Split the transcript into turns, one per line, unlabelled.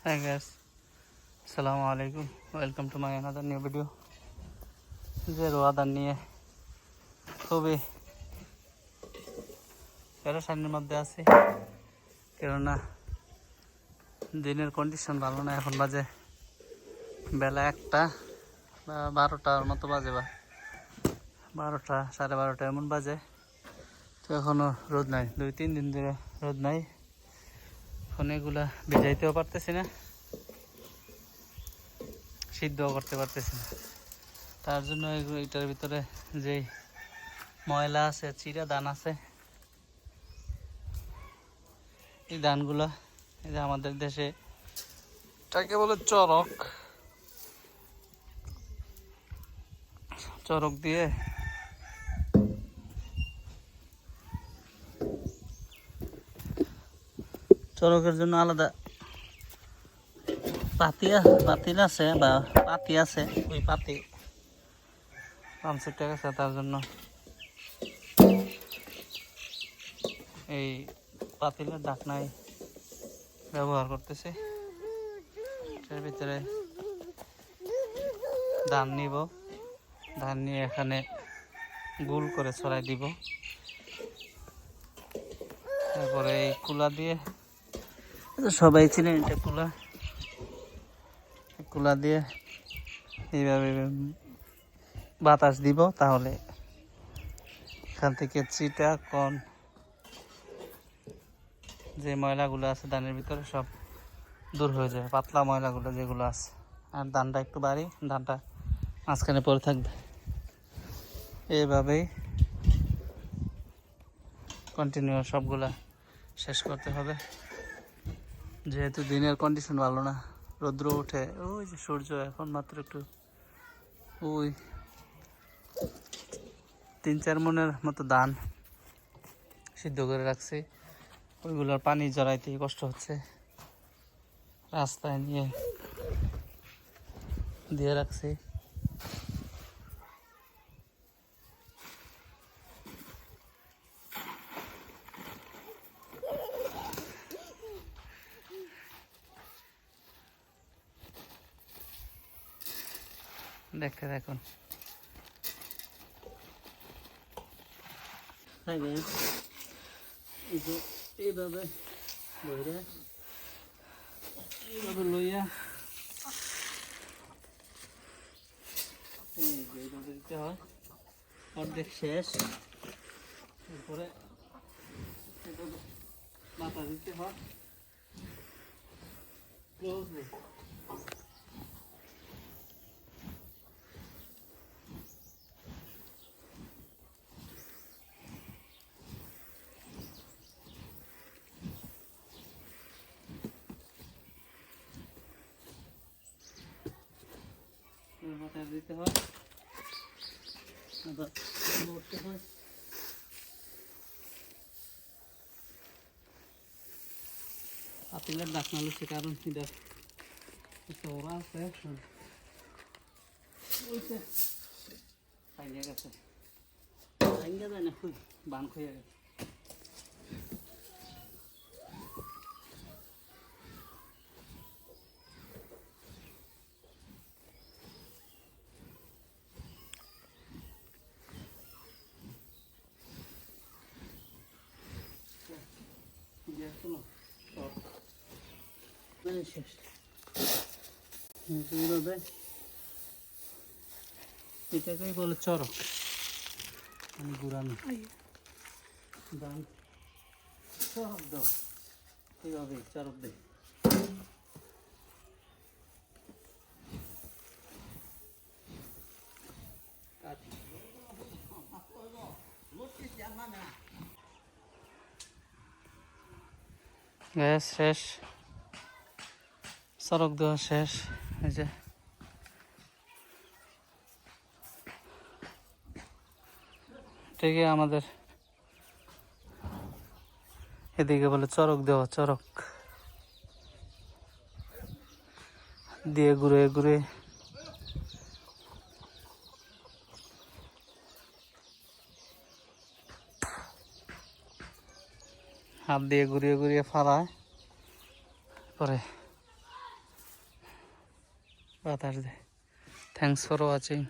Hi guys, Assalamu alaikum. Welcome to my another new video. যে রোয়াদার নিয়ে খুবই প্যারাসানির মধ্যে আছি কেননা দিনের কন্ডিশন ভালো না এখন বাজে বেলা একটা বা বারোটার মতো বাজে বা বারোটা সাড়ে বারোটা এমন বাজে তো এখনও রোদ নাই দুই তিন দিন ধরে রোদ নাই ফোনেগুলা ভিজাইতেও পারতেছি না। সিদ্ধও করতে পারতেছি না। তার জন্য এটার ভিতরে যেই ময়লা আছে, চিরা দান আছে, এই দানগুলা এই যে আমাদের দেশে এটাকে বলে চরক। চরক দিয়ে চরকের জন্য আলাদা পাতি পাতিল আছে বা পাতি আছে, ওই পাতি। পাম্পসেটটা গেছে তার জন্য। এই পাতিলের ডাকনাই ব্যবহার করতেছে। এটার ভিতরে ধান নিব। ধান নিয়ে এখানে গোল করে ছড়াই দিব। তারপরে এই কুলা দিয়ে সবাই চিনেন এটা কুলা। কুলা দিয়ে এইভাবে বাতাস দিব, তাহলে এখান থেকে চিটা, কন, যে ময়লাগুলো আছে ধানের ভিতরে সব দূর হয়ে যাবে, পাতলা ময়লাগুলো যেগুলো আছে। আর ধানটা একটু বাড়ি, ধানটা মাঝখানে পড়ে থাকবে। এইভাবেই কন্টিনিউ সবগুলা শেষ করতে হবে। যেহেতু দিনের কন্ডিশন ভালো না, রৌদ্র ওঠে। ওই যে সূর্য এখন মাত্র একটু, ওই তিন চার মনের মতো ধান সিদ্ধ করে রাখছি। ওইগুলোর পানি জড়াইতে কষ্ট হচ্ছে। রাস্তায় নিয়ে দিয়ে রাখছি। দেখতে দেখুন এইভাবে বইরে এইভাবে লইয়া দিতে হয়। অর্ধেক শেষ। এরপরে মাথা দিতে হয় ক্লোজলি মাথায় দিতে হয় আবার লড়তে হয়। পাতিলের ডাকনা লুচ্ছে কারণ আছে গেছে। ভাঙিয়া যায় না বান খুঁজে গেছে গ্যাস কোনো সব মানে শেষ এইভাবে এটাকেই বলে চরক আমি ঘুরানো দান চরক দাও এইভাবে চরক দে গ্যাস শেষ সড়ক দেওয়া শেষ, এই যে। এটাকে আমাদের, এদিকে বলে চরক দেওয়া চরক দিয়ে ঘুরে ঘুরে হাত দিয়ে ঘুরিয়ে ঘুরিয়ে ফালায়, পরে বাতাস দেয় থ্যাংকস ফর ওয়াচিং